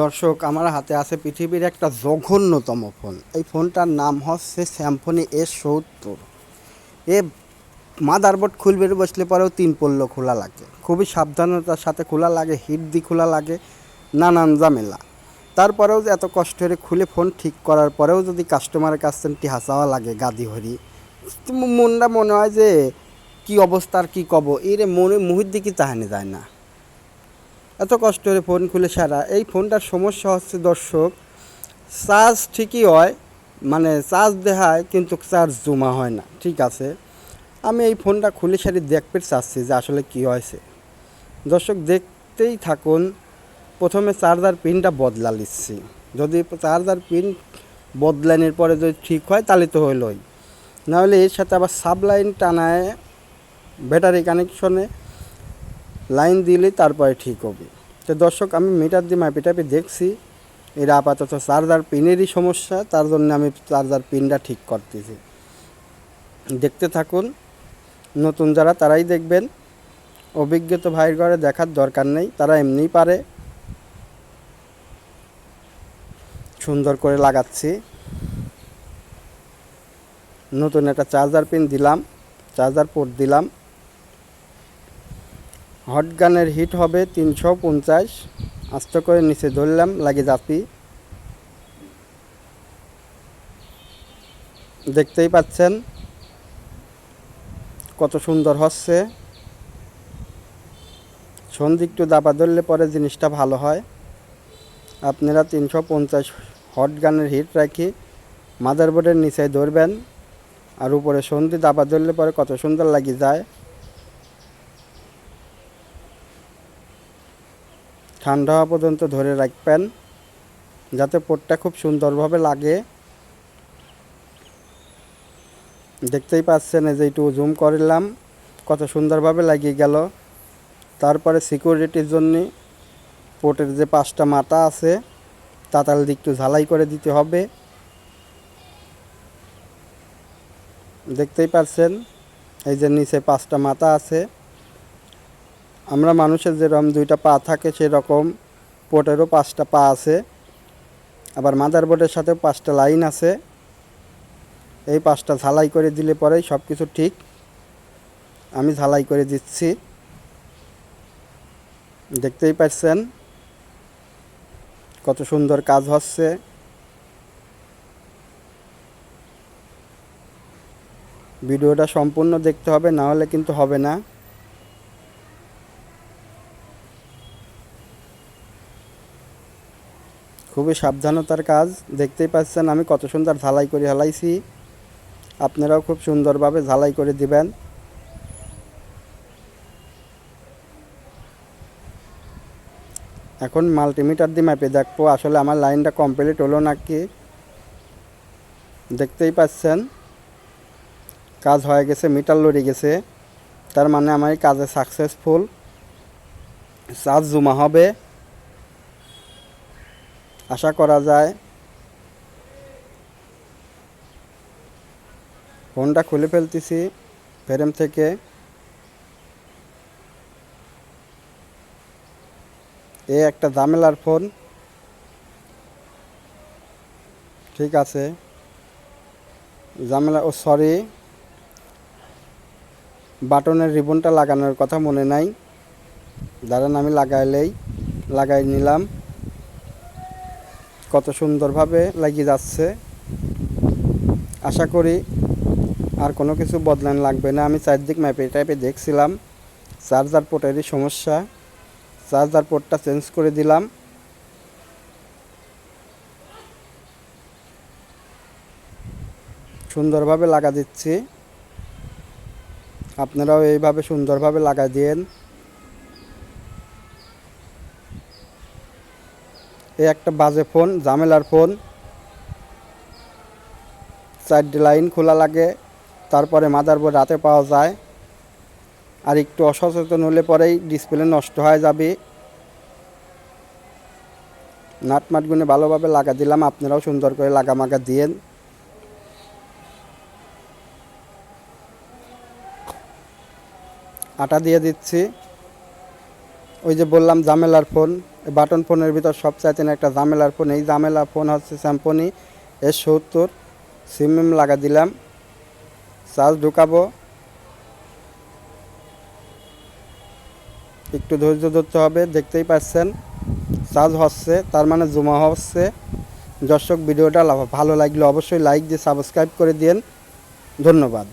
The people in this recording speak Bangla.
দর্শক, আমার হাতে আছে পৃথিবীর একটা জঘন্যতম ফোন। এই ফোনটার নাম হচ্ছে স্যামফোনি এস সত্তর। এ মাদারবোর্ড খুলবে বসলে পরেও তিন পল্ল খোলা লাগে। খুবই সাবধানতার সাথে খোলা লাগে হিট দিয়ে খোলা লাগে, নানান ঝামেলা। তারপরেও এত কষ্ট করে খুলে ফোন ঠিক করার পরেও যদি কাস্টমারের কাছ থেকে হাসাওয়া লাগে, গাদি হরি। মনটা মনে হয় যে, কি অবস্থার কি কব? এর মনে মুহির দিকে তাহানে যায় না। এত কষ্ট করে ফোন খুলে সারা। এই ফোনটার সমস্যা হচ্ছে দর্শক, চার্জ ঠিকই হয় মানে চার্জ দেখায় কিন্তু চার্জ জমা হয় না, ঠিক আছে? আমি এই ফোনটা খুলে সারি দেখতে চাচ্ছি যে আসলে কি হয়েছে। দর্শক দেখতেই থাকুন, প্রথমে চার্জার পিনটা বদলা নিচ্ছি। যদি চার্জার পিন বদলানোর পরে যদি ঠিক হয় তাহলে তো হইলই নাহলে এর সাথে আবার সাবলাইন টানায় ব্যাটারি কানেকশনে লাইন দিলে তারপরে ঠিক হবে। তো দর্শক, আমি মিটার দিয়ে মাপি টাপি দেখছি। এরা আপাতত চার্জার পিনেরই সমস্যা, তার জন্য আমি চার্জার পিনটা ঠিক করতেছি। দেখতে থাকুন, নতুন যারা তারাই দেখবেন। অভিজ্ঞত ভাইয়ের ঘরে দেখার দরকার নেই, তারা এমনিই পারে। সুন্দর করে লাগাচ্ছি। নতুন একটা চার্জার পিন দিলাম চার্জার পোর্ট দিলাম। হট গানের হিট হবে তিনশো পঞ্চাশ। আস্তে করে নিচে ধরলাম, লাগে জাপি। দেখতেই পাচ্ছেন কত সুন্দর হচ্ছে। সন্ধি একটু দাবা ধরলে পরে জিনিসটা ভালো হয়। আপনারা তিনশো পঞ্চাশ হট গানের হিট রাখি মাদারবোর্ডের নিচে ধরবেন, আর উপরে সন্ধি দাবা ধরলে পরে কত সুন্দর লাগি যায়। ঠান্ডা হওয়া পর্যন্ত ধরে রাখবেন, যাতে পোটটা খুব সুন্দরভাবে লাগে। দেখতেই পাচ্ছেন এই যে একটু জুম করলাম, কত সুন্দরভাবে লাগিয়ে গেল। তারপরে সিকিউরিটির জন্য পোটের যে পাঁচটা মাথা আছে, তাতাল দিয়ে একটু ঝালাই করে দিতে হবে। দেখতেই পাচ্ছেন, এই যে নিচে পাঁচটা মাথা আছে। আমরা মানুষের যেরকম দুইটা পা থাকে সেরকম পোটেরও পাঁচটা পা আছে, আবার মাদারবোর্ডের সাথে পাঁচটা লাইন আছে। এই পাঁচটা ঝালাই করে দিলে পরেই সব কিছু ঠিক। আমি ঝালাই করে দিচ্ছি। দেখতেই পাচ্ছেন কত সুন্দর কাজ হচ্ছে। ভিডিওটা সম্পূর্ণ দেখতে হবে, না হলে কিন্তু হবে না। খুবই সাবধানতার কাজ। দেখতেই পাচ্ছেন আমি কত সুন্দর ঝালাই করে হালাইছি। আপনারাও খুব সুন্দরভাবে ঝালাই করে দিবেন। এখন মাল্টিমিটার দিয়ে মাপে দেখব আসলে আমার লাইনটা কমপ্লিট হলো নাকি। দেখতেই পাচ্ছেন, কাজ হয়ে গেছে মিটার লড়ে গেছে। তার মানে আমার কাজে সাকসেসফুল চার্জ জমা হবে। আশা করা যায়। ফোনটা খুলে ফেলতেছি, ফ্রেম থেকে। এ একটা জামেলার ফোন। ঠিক আছে। জামেলা ও সরি। বাটনের রিবনটা লাগানোর কথা মনে নাই। দাঁড়ান, আমি লাগাইলেই, লাগাই নিলাম। কত সুন্দরভাবে লাগিয়ে যাচ্ছে। আশা করি আর কোনো কিছু বদলান লাগবে না। আমি চারদিক ম্যাপে টাইপে দেখছিলাম। চার্জার পোর্টেরই সমস্যা। চার্জার পোর্টটা চেঞ্জ করে দিলাম। সুন্দরভাবে লাগা দিচ্ছি। আপনারাও এইভাবে সুন্দরভাবে লাগাই দিয়েন। এই একটা বাজে ফোন, ঝামেলার ফোন। চারটি লাইন খোলা লাগে, তারপরে মাদারবোর্ড রাতে পাওয়া যায়। আর একটু অসচেতন হলে পরেই ডিসপ্লে নষ্ট হয়ে যাবে। নাট মাটগুনে ভালোভাবে লাগা দিলাম, আপনারাও সুন্দর করে লাগা মাগা দিয়েন। আটা দিয়ে দিচ্ছি। ওই যে বললাম জামেলার ফোন বাটন ফোনের ভিতর সব সবচাইতে একটা জামেলার ফোন। এই জামেলার ফোন হচ্ছে স্যাম্পনি এস সত্তর সিম লাগা দিলাম। চার্জ ঢুকাবো। একটু ধৈর্য ধরতে হবে, দেখতেই পাচ্ছেন। চার্জ হচ্ছে, তার মানে জমা হচ্ছে। দর্শক, ভিডিওটা ভালো লাগলে অবশ্যই লাইক দিয়ে সাবস্ক্রাইব করে দিন ধন্যবাদ।